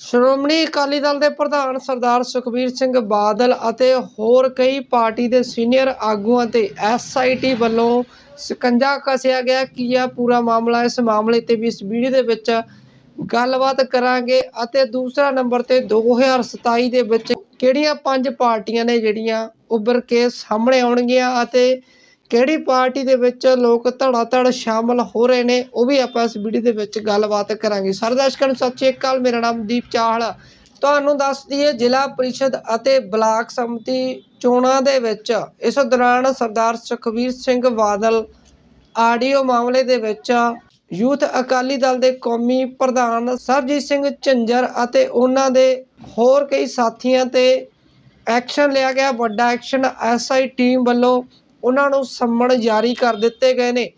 ਸ਼੍ਰੋਮਣੀ ਅਕਾਲੀ ਦਲ ਦੇ ਪ੍ਰਧਾਨ ਸਰਦਾਰ ਸੁਖਬੀਰ ਸਿੰਘ ਬਾਦਲ ਅਤੇ ਹੋਰ ਕਈ ਪਾਰਟੀ ਦੇ ਸੀਨੀਅਰ ਆਗੂਆਂ ਤੇ ਐਸਆਈਟੀ ਵੱਲੋਂ ਸ਼ਿਕੰਜਾ ਕੱਸਿਆ ਗਿਆ ਕਿ ਇਹ ਪੂਰਾ ਮਾਮਲਾ ਇਸ ਮਾਮਲੇ ਤੇ ਵੀ ਇਸ ਵੀਡੀਓ ਦੇ ਵਿੱਚ ਗੱਲਬਾਤ ਕਰਾਂਗੇ ਅਤੇ ਦੂਸਰਾ ਨੰਬਰ ਤੇ 2027 ਦੇ ਵਿੱਚ ਕਿਹੜੀਆਂ ਪੰਜ ਪਾਰਟੀਆਂ ਨੇ ਜਿਹੜੀਆਂ ਉੱਭਰ ਕੇ ਸਾਹਮਣੇ ਆਉਣਗੀਆਂ ਅਤੇ ਕਿਹੜੀ ਪਾਰਟੀ ਦੇ ਵਿੱਚ ਲੋਕ ਧੜਾ ਧੜ ਸ਼ਾਮਲ ਹੋ ਰਹੇ ਨੇ, ਉਹ ਵੀ ਆਪਾਂ ਇਸ ਵੀਡੀਓ ਦੇ ਵਿੱਚ ਗੱਲਬਾਤ ਕਰਾਂਗੇ। ਸਾਰੇ ਦਰਸ਼ਕਾਂ ਨੂੰ ਸਤਿ ਸ਼੍ਰੀ ਅਕਾਲ, ਮੇਰਾ ਨਾਮ ਦੀਪ ਚਾਹਲ ਤੁਹਾਨੂੰ ਦੱਸ ਦਈਏ, ਜ਼ਿਲ੍ਹਾ ਪਰਿਸ਼ਦ ਅਤੇ ਬਲਾਕ ਸੰਮਤੀ ਚੋਣਾਂ ਦੇ ਵਿੱਚ ਇਸ ਦੌਰਾਨ ਸਰਦਾਰ ਸੁਖਬੀਰ ਸਿੰਘ ਬਾਦਲ ਆਡੀਓ ਮਾਮਲੇ ਦੇ ਵਿੱਚ ਯੂਥ ਅਕਾਲੀ ਦਲ ਦੇ ਕੌਮੀ ਪ੍ਰਧਾਨ ਸਰਜੀਤ ਸਿੰਘ ਝੰਜਰ ਅਤੇ ਉਹਨਾਂ ਦੇ ਹੋਰ ਕਈ ਸਾਥੀਆਂ ਤੇ ਐਕਸ਼ਨ ਲਿਆ ਗਿਆ। ਵੱਡਾ ਐਕਸ਼ਨ ਐਸਆਈ ਟੀਮ ਵੱਲੋਂ ਉਹਨਾਂ ਨੂੰ ਸੰਮਣ ਜਾਰੀ ਕਰ ਦਿੱਤੇ ਗਏ ਨੇ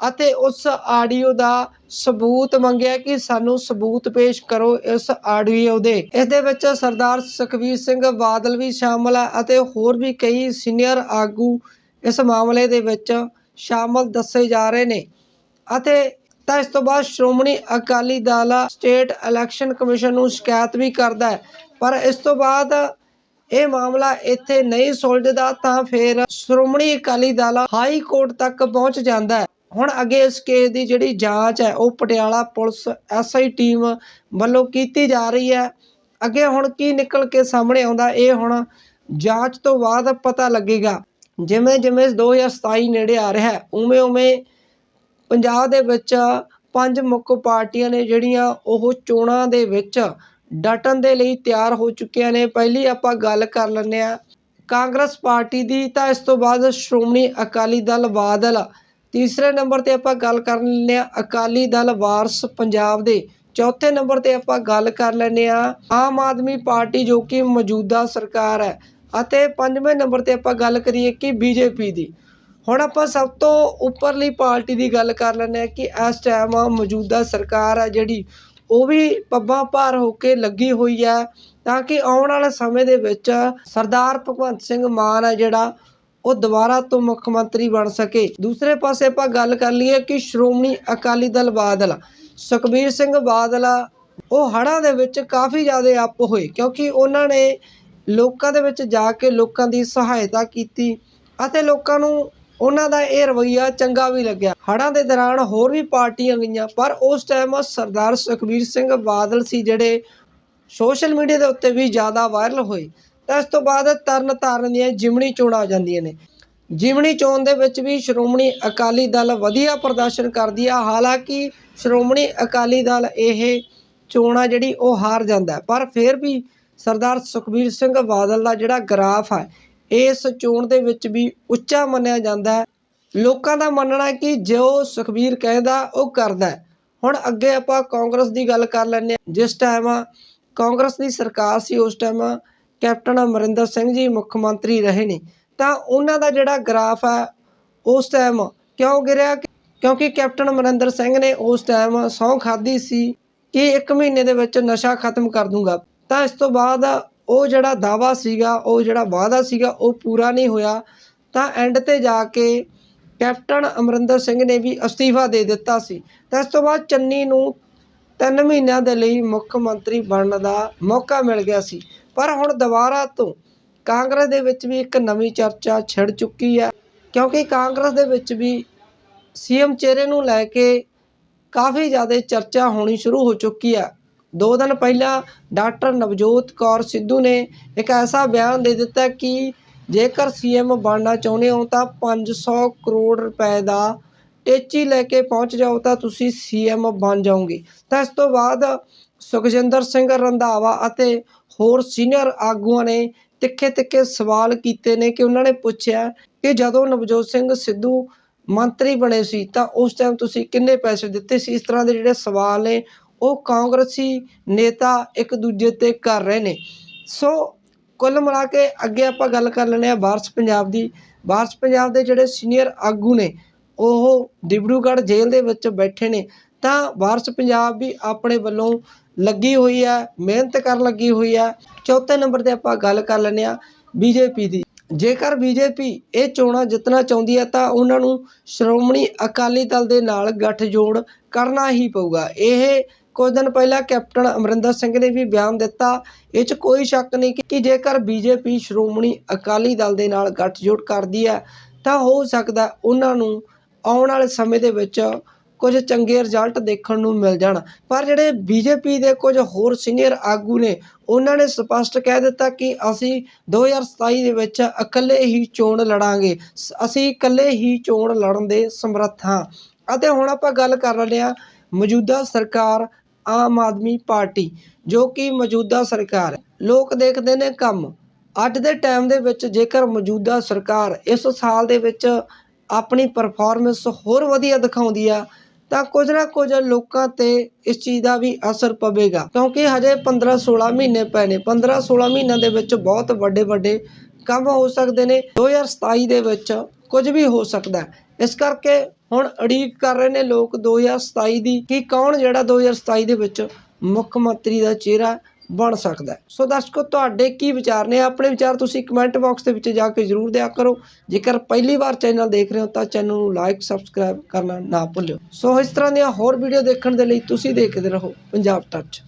ਅਤੇ ਉਸ ਆਡੀਓ ਦਾ ਸਬੂਤ ਮੰਗਿਆ ਕਿ ਸਾਨੂੰ ਸਬੂਤ ਪੇਸ਼ ਕਰੋ ਇਸ ਆਡੀਓ ਦੇ। ਇਸ ਦੇ ਵਿੱਚ ਸਰਦਾਰ ਸੁਖਬੀਰ ਸਿੰਘ ਬਾਦਲ ਵੀ ਸ਼ਾਮਲ ਹੈ ਅਤੇ ਹੋਰ ਵੀ ਕਈ ਸੀਨੀਅਰ ਆਗੂ ਇਸ ਮਾਮਲੇ ਦੇ ਵਿੱਚ ਸ਼ਾਮਲ ਦੱਸੇ ਜਾ ਰਹੇ ਨੇ। ਅਤੇ ਤਾਂ ਇਸ ਤੋਂ ਬਾਅਦ Shiromani Akali Dal state election commission ਨੂੰ ਸ਼ਿਕਾਇਤ ਵੀ ਕਰਦਾ ਹੈ। ਪਰ ਇਸ ਤੋਂ ਬਾਅਦ ਇਹ ਮਾਮਲਾ ਇੱਥੇ ਨਹੀਂ ਸੁਲਝਦਾ ਤਾਂ ਫਿਰ ਸ਼੍ਰੋਮਣੀ ਅਕਾਲੀ ਦਲ ਹਾਈ ਕੋਰਟ ਤੱਕ ਪਹੁੰਚ ਜਾਂਦਾ ਹੈ। ਹੁਣ ਅੱਗੇ ਇਸ ਕੇਸ ਦੀ ਜਿਹੜੀ ਜਾਂਚ ਹੈ, ਉਹ ਪਟਿਆਲਾ ਪੁਲਿਸ ਐਸਆਈ ਟੀਮ ਵੱਲੋਂ ਕੀਤੀ ਜਾ ਰਹੀ ਹੈ। ਅੱਗੇ ਹੁਣ ਕੀ ਨਿਕਲ ਕੇ ਸਾਹਮਣੇ ਆਉਂਦਾ, ਇਹ ਹੁਣ ਜਾਂਚ ਤੋਂ ਬਾਅਦ ਪਤਾ ਲੱਗੇਗਾ। ਜਿਵੇਂ ਜਿਵੇਂ 2027 ਨੇੜੇ ਆ ਰਿਹਾ ਹੈ, ਉਵੇਂ ਉਵੇਂ ਪੰਜਾਬ ਦੇ ਵਿੱਚ ਪੰਜ ਮੁੱਖ ਪਾਰਟੀਆਂ ਨੇ ਜਿਹੜੀਆਂ ਉਹ ਚੋਣਾਂ ਦੇ ਵਿੱਚ ਡਟਣ ਦੇ ਲਈ ਤਿਆਰ ਹੋ ਚੁੱਕੀਆਂ ਨੇ। ਪਹਿਲੀ ਆਪਾਂ ਗੱਲ ਕਰ ਲੈਂਦੇ ਆ ਕਾਂਗਰਸ ਪਾਰਟੀ ਦੀ ਤਾਂ ਇਸ ਤੋਂ ਬਾਅਦ ਸ਼੍ਰੋਮਣੀ ਅਕਾਲੀ ਦਲ ਬਾਦਲ। ਤੀਸਰੇ ਨੰਬਰ ਤੇ ਆਪਾਂ ਗੱਲ ਕਰ ਲੈਂਦੇ ਆ ਅਕਾਲੀ ਦਲ ਵਾਰਸ ਪੰਜਾਬ ਦੇ। ਚੌਥੇ ਨੰਬਰ ਤੇ ਆਪਾਂ ਗੱਲ ਕਰ ਲੈਂਦੇ ਆ ਆਮ ਆਦਮੀ ਪਾਰਟੀ ਜੋ ਕਿ ਮੌਜੂਦਾ ਸਰਕਾਰ ਹੈ। ਅਤੇ ਪੰਜਵੇਂ ਨੰਬਰ ਤੇ ਆਪਾਂ ਗੱਲ ਕਰੀਏ ਕਿ ਬੀਜੇਪੀ ਦੀ। ਹੁਣ ਆਪਾਂ ਸਭ ਤੋਂ ਉੱਪਰਲੀ ਪਾਰਟੀ ਦੀ ਗੱਲ ਕਰ ਲੈਂਦੇ ਆ ਕਿ ਇਸ ਟਾਈਮ ਮੌਜੂਦਾ ਸਰਕਾਰ ਹੈ ਜਿਹੜੀ ਉਹ ਵੀ ਪੱਬਾਂ ਭਾਰ ਹੋ ਕੇ ਲੱਗੀ ਹੋਈ ਹੈ ਤਾਂ ਕਿ ਆਉਣ ਵਾਲੇ ਸਮੇਂ ਦੇ ਵਿੱਚ ਸਰਦਾਰ ਭਗਵੰਤ ਸਿੰਘ ਮਾਨ ਹੈ ਜਿਹੜਾ ਉਹ ਦੁਬਾਰਾ ਤੋਂ ਮੁੱਖ ਮੰਤਰੀ ਬਣ ਸਕੇ। ਦੂਸਰੇ ਪਾਸੇ ਆਪਾਂ ਗੱਲ ਕਰ ਲਈਏ ਕਿ ਸ਼੍ਰੋਮਣੀ ਅਕਾਲੀ ਦਲ ਬਾਦਲ, ਸੁਖਬੀਰ ਸਿੰਘ ਬਾਦਲ, ਉਹ ਹੜ੍ਹਾਂ ਦੇ ਵਿੱਚ ਕਾਫੀ ਜ਼ਿਆਦਾ ਅੱਪ ਹੋਏ ਕਿਉਂਕਿ ਉਹਨਾਂ ਨੇ ਲੋਕਾਂ ਦੇ ਵਿੱਚ ਜਾ ਕੇ ਲੋਕਾਂ ਦੀ ਸਹਾਇਤਾ ਕੀਤੀ ਅਤੇ ਲੋਕਾਂ ਨੂੰ ਉਹਨਾਂ ਦਾ ਇਹ ਰਵੱਈਆ ਚੰਗਾ ਵੀ ਲੱਗਿਆ। ਹੜ੍ਹਾਂ ਦੇ ਦੌਰਾਨ ਹੋਰ ਵੀ ਪਾਰਟੀਆਂ ਗਈਆਂ, ਪਰ ਉਸ ਟਾਈਮ ਸਰਦਾਰ ਸੁਖਬੀਰ ਸਿੰਘ ਬਾਦਲ ਸੀ ਜਿਹੜੇ ਸੋਸ਼ਲ ਮੀਡੀਆ ਦੇ ਉੱਤੇ ਵੀ ਜ਼ਿਆਦਾ ਵਾਇਰਲ ਹੋਏ। ਤਾਂ ਇਸ ਤੋਂ ਬਾਅਦ ਤਰਨ ਤਾਰਨ ਦੀਆਂ ਜਿਮਣੀ ਚੋਣਾਂ ਆ ਜਾਂਦੀਆਂ ਨੇ। ਜਿਮਣੀ ਚੋਣ ਦੇ ਵਿੱਚ ਵੀ ਸ਼੍ਰੋਮਣੀ ਅਕਾਲੀ ਦਲ ਵਧੀਆ ਪ੍ਰਦਰਸ਼ਨ ਕਰਦੀ ਆ। ਹਾਲਾਂਕਿ ਸ਼੍ਰੋਮਣੀ ਅਕਾਲੀ ਦਲ ਇਹ ਚੋਣਾਂ ਜਿਹੜੀ ਉਹ ਹਾਰ ਜਾਂਦਾ ਪਰ ਫਿਰ ਵੀ ਸਰਦਾਰ ਸੁਖਬੀਰ ਸਿੰਘ ਬਾਦਲ ਦਾ ਜਿਹੜਾ ਗ੍ਰਾਫ ਹੈ ਇਸ ਚੋਣ ਦੇ ਵਿੱਚ ਵੀ ਉੱਚਾ ਮੰਨਿਆ ਜਾਂਦਾ ਹੈ। ਲੋਕਾਂ ਦਾ ਮੰਨਣਾ ਹੈ ਕਿ ਜੋ ਸੁਖਬੀਰ ਕਹਿੰਦਾ, ਉਹ ਕਰਦਾ ਹੁਣ ਅੱਗੇ ਆਪਾਂ ਕਾਂਗਰਸ ਦੀ ਗੱਲ ਕਰ ਲੈਂਦੇ ਹਾਂ। ਜਿਸ ਟਾਈਮ ਕਾਂਗਰਸ ਦੀ ਸਰਕਾਰ ਸੀ, ਉਸ ਟਾਈਮ ਕੈਪਟਨ ਅਮਰਿੰਦਰ ਸਿੰਘ ਜੀ ਮੁੱਖ ਮੰਤਰੀ ਰਹੇ ਨੇ। ਤਾਂ ਉਹਨਾਂ ਦਾ ਜਿਹੜਾ ਗ੍ਰਾਫ ਹੈ ਉਸ ਟਾਈਮ ਕਿਉਂ ਗਿਰਿਆ? ਕਿਉਂਕਿ ਕੈਪਟਨ ਅਮਰਿੰਦਰ ਸਿੰਘ ਨੇ ਉਸ ਟਾਈਮ ਸਹੁੰ ਖਾਧੀ ਸੀ ਕਿ ਇੱਕ ਮਹੀਨੇ ਦੇ ਵਿੱਚ ਨਸ਼ਾ ਖਤਮ ਕਰ ਦੂੰਗਾ। ਤਾਂ ਇਸ ਤੋਂ ਬਾਅਦ ਉਹ ਜਿਹੜਾ ਦਾਵਾ ਸੀਗਾ, ਉਹ ਜਿਹੜਾ ਵਾਅਦਾ ਸੀਗਾ, ਉਹ ਪੂਰਾ ਨਹੀਂ ਹੋਇਆ। ਤਾਂ ਐਂਡ ਤੇ ਜਾ ਕੇ ਕੈਪਟਨ ਅਮਰਿੰਦਰ ਸਿੰਘ ਨੇ ਵੀ ਅਸਤੀਫਾ ਦੇ ਦਿੱਤਾ ਸੀ। ਤਾਂ ਇਸ ਤੋਂ ਬਾਅਦ ਚੰਨੀ ਨੂੰ ਤਿੰਨ ਮਹੀਨਿਆਂ ਦੇ ਲਈ ਮੁੱਖ ਮੰਤਰੀ ਬਣਨ ਦਾ ਮੌਕਾ ਮਿਲ ਗਿਆ ਸੀ। ਪਰ ਹੁਣ ਦੁਬਾਰਾ ਤੋਂ ਕਾਂਗਰਸ ਦੇ ਵਿੱਚ ਵੀ ਇੱਕ ਨਵੀਂ ਚਰਚਾ ਛਿੜ ਚੁੱਕੀ ਹੈ। ਕਿਉਂਕਿ ਕਾਂਗਰਸ ਦੇ ਵਿੱਚ ਵੀ ਸੀਐਮ ਚਿਹਰੇ ਨੂੰ ਲੈ ਕੇ ਕਾਫੀ ਜ਼ਿਆਦਾ ਚਰਚਾ ਹੋਣੀ ਸ਼ੁਰੂ ਹੋ ਚੁੱਕੀ ਹੈ। ਦੋ ਦਿਨ ਪਹਿਲਾਂ ਡਾਕਟਰ ਨਵਜੋਤ ਕੌਰ ਸਿੱਧੂ ਨੇ ਇੱਕ ਐਸਾ ਬਿਆਨ ਦੇ ਦਿੱਤਾ ਕਿ ਜੇਕਰ ਸੀਐਮ ਬਣਨਾ ਚਾਹੁੰਦੇ ਹੋ ਤਾਂ 500 ਕਰੋੜ ਰੁਪਏ ਦਾ ਟੇਚੀ ਲੈ ਕੇ ਪਹੁੰਚ ਜਾਓ ਤਾਂ ਤੁਸੀਂ ਸੀਐਮ ਬਣ ਜਾਓਗੇ। ਤਾਂ ਇਸ ਤੋਂ ਬਾਅਦ ਸੁਖਜਿੰਦਰ ਸਿੰਘ ਰੰਧਾਵਾ ਅਤੇ ਹੋਰ ਸੀਨੀਅਰ ਆਗੂਆਂ ਨੇ ਤਿੱਖੇ ਤਿੱਖੇ ਸਵਾਲ ਕੀਤੇ ਨੇ ਕਿ ਉਹਨਾਂ ਨੇ ਪੁੱਛਿਆ ਕਿ ਜਦੋਂ ਨਵਜੋਤ ਸਿੰਘ ਸਿੱਧੂ ਮੰਤਰੀ ਬਣੇ ਸੀ ਤਾਂ ਉਸ ਟਾਈਮ ਤੁਸੀਂ ਕਿੰਨੇ ਪੈਸੇ ਦਿੱਤੇ ਸੀ? ਇਸ ਤਰ੍ਹਾਂ ਦੇ ਜਿਹੜੇ ਸਵਾਲ ਨੇ ਉਹ ਕਾਂਗਰਸੀ ਨੇਤਾ ਇੱਕ ਦੂਜੇ ਤੇ ਕਰ ਰਹੇ ਨੇ। ਸੋ ਕੁੱਲ ਮਿਲਾ ਕੇ ਅੱਗੇ ਆਪਾਂ ਗੱਲ ਕਰ ਲੈਂਦੇ ਹਾਂ ਵਾਰਸ ਪੰਜਾਬ ਦੀ। ਵਾਰਸ ਪੰਜਾਬ ਦੇ ਜਿਹੜੇ ਸੀਨੀਅਰ ਆਗੂ ਨੇ, ਉਹ ਡਿਬਰੂਗੜ੍ਹ ਜੇਲ੍ਹ ਦੇ ਵਿੱਚ ਬੈਠੇ ਨੇ। ਤਾਂ ਵਾਰਸ ਪੰਜਾਬ ਵੀ ਆਪਣੇ ਵੱਲੋਂ ਲੱਗੀ ਹੋਈ ਹੈ, ਮਿਹਨਤ ਕਰਨ ਲੱਗੀ ਹੋਈ ਹੈ। ਚੌਥੇ ਨੰਬਰ ਤੇ ਆਪਾਂ ਗੱਲ ਕਰ ਲੈਂਦੇ ਹਾਂ ਬੀਜੇਪੀ ਦੀ। ਜੇਕਰ ਬੀਜੇਪੀ ਇਹ ਚੋਣਾਂ ਜਿੱਤਣਾ ਚਾਹੁੰਦੀ ਹੈ, ਤਾਂ ਉਹਨਾਂ ਨੂੰ ਸ਼੍ਰੋਮਣੀ ਅਕਾਲੀ ਦਲ ਦੇ ਨਾਲ ਗੱਠਜੋੜ ਕਰਨਾ ਹੀ ਪਊਗਾ। ਇਹ ਕੁਝ ਦਿਨ ਪਹਿਲਾਂ ਕੈਪਟਨ ਅਮਰਿੰਦਰ ਸਿੰਘ ਨੇ ਵੀ ਬਿਆਨ ਦਿੱਤਾ। ਇਹ 'ਚ ਕੋਈ ਸ਼ੱਕ ਨਹੀਂ ਕਿ- ਕਿ ਜੇਕਰ ਬੀਜੇਪੀ ਸ਼੍ਰੋਮਣੀ ਅਕਾਲੀ ਦਲ ਦੇ ਨਾਲ ਗੱਠਜੋੜ ਕਰਦੀ ਹੈ, ਤਾਂ ਹੋ ਸਕਦਾ ਉਹਨਾਂ ਨੂੰ ਆਉਣ ਵਾਲੇ ਸਮੇਂ ਦੇ ਵਿੱਚ ਕੁਝ ਚੰਗੇ ਰਿਜ਼ਲਟ ਦੇਖਣ ਨੂੰ ਮਿਲ ਜਾਣ। ਪਰ ਜਿਹੜੇ ਬੀਜੇਪੀ ਦੇ ਕੁਝ ਹੋਰ ਸੀਨੀਅਰ ਆਗੂ ਨੇ, ਉਹਨਾਂ ਨੇ ਸਪਸ਼ਟ ਕਹਿ ਦਿੱਤਾ ਕਿ ਅਸੀਂ 2027 ਦੇ ਵਿੱਚ ਇਕੱਲੇ ਹੀ ਚੋਣ ਲੜਾਂਗੇ। ਅਸੀਂ ਇਕੱਲੇ ਹੀ ਚੋਣ ਲੜਨ ਦੇ ਸਮਰੱਥ ਹਾਂ। ਅਤੇ ਹੁਣ ਆਪਾਂ ਗੱਲ ਕਰ ਰਹੇ ਹਾਂ ਮੌਜੂਦਾ ਸਰਕਾਰ ਆਮ ਆਦਮੀ ਪਾਰਟੀ, ਜੋ ਕਿ ਮੌਜੂਦਾ ਸਰਕਾਰ ਹੈ। ਲੋਕ ਦੇਖਦੇ ਨੇ ਕੰਮ। ਅੱਜ ਦੇ ਟਾਈਮ ਦੇ ਵਿੱਚ ਜੇਕਰ ਮੌਜੂਦਾ ਸਰਕਾਰ ਇਸ ਸਾਲ ਦੇ ਵਿੱਚ ਆਪਣੀ ਪਰਫਾਰਮੈਂਸ ਹੋਰ ਵਧੀਆ ਦਿਖਾਉਂਦੀ ਆ, ਤਾਂ ਕੁਝ ਨਾ ਕੁਝ ਲੋਕਾਂ ਤੇ ਇਸ ਚੀਜ਼ ਦਾ ਵੀ ਅਸਰ ਪਵੇਗਾ। ਕਿਉਂਕਿ ਹਜੇ 15 16 ਮਹੀਨੇ ਪਏ ਨੇ। 15 16 ਮਹੀਨਿਆਂ ਦੇ ਵਿੱਚ ਬਹੁਤ ਵੱਡੇ ਵੱਡੇ ਕੰਮ ਹੋ ਸਕਦੇ ਨੇ। 2027 ਦੇ ਵਿੱਚ ਕੁਝ ਵੀ ਹੋ ਸਕਦਾ ਇਸ ਕਰਕੇ ਹੁਣ ਉਡੀਕ ਕਰ ਰਹੇ ਨੇ ਲੋਕ 2027 ਦੀ ਕਿ ਕੌਣ ਜਿਹੜਾ 2027 ਦੇ ਵਿੱਚ ਮੁੱਖ ਮੰਤਰੀ ਦਾ ਚਿਹਰਾ ਬਣ ਸਕਦਾ ਸੋ ਦਰਸ਼ਕੋ, ਤੁਹਾਡੇ ਕੀ ਵਿਚਾਰ ਨੇ? ਆਪਣੇ ਵਿਚਾਰ ਤੁਸੀਂ ਕਮੈਂਟ ਬਾਕਸ ਦੇ ਵਿੱਚ ਜਾ ਕੇ ਜ਼ਰੂਰ ਦਿਆ ਕਰੋ। ਜੇਕਰ ਪਹਿਲੀ ਵਾਰ ਚੈਨਲ ਦੇਖ ਰਹੇ ਹੋ ਤਾਂ ਚੈਨਲ ਨੂੰ ਲਾਈਕ, ਸਬਸਕ੍ਰਾਈਬ ਕਰਨਾ ਨਾ ਭੁੱਲਿਓ। ਸੋ ਇਸ ਤਰ੍ਹਾਂ ਦੀਆਂ ਹੋਰ ਵੀਡੀਓ ਦੇਖਣ ਦੇ ਲਈ ਤੁਸੀਂ ਦੇਖਦੇ ਰਹੋ ਪੰਜਾਬ ਟੱਚ।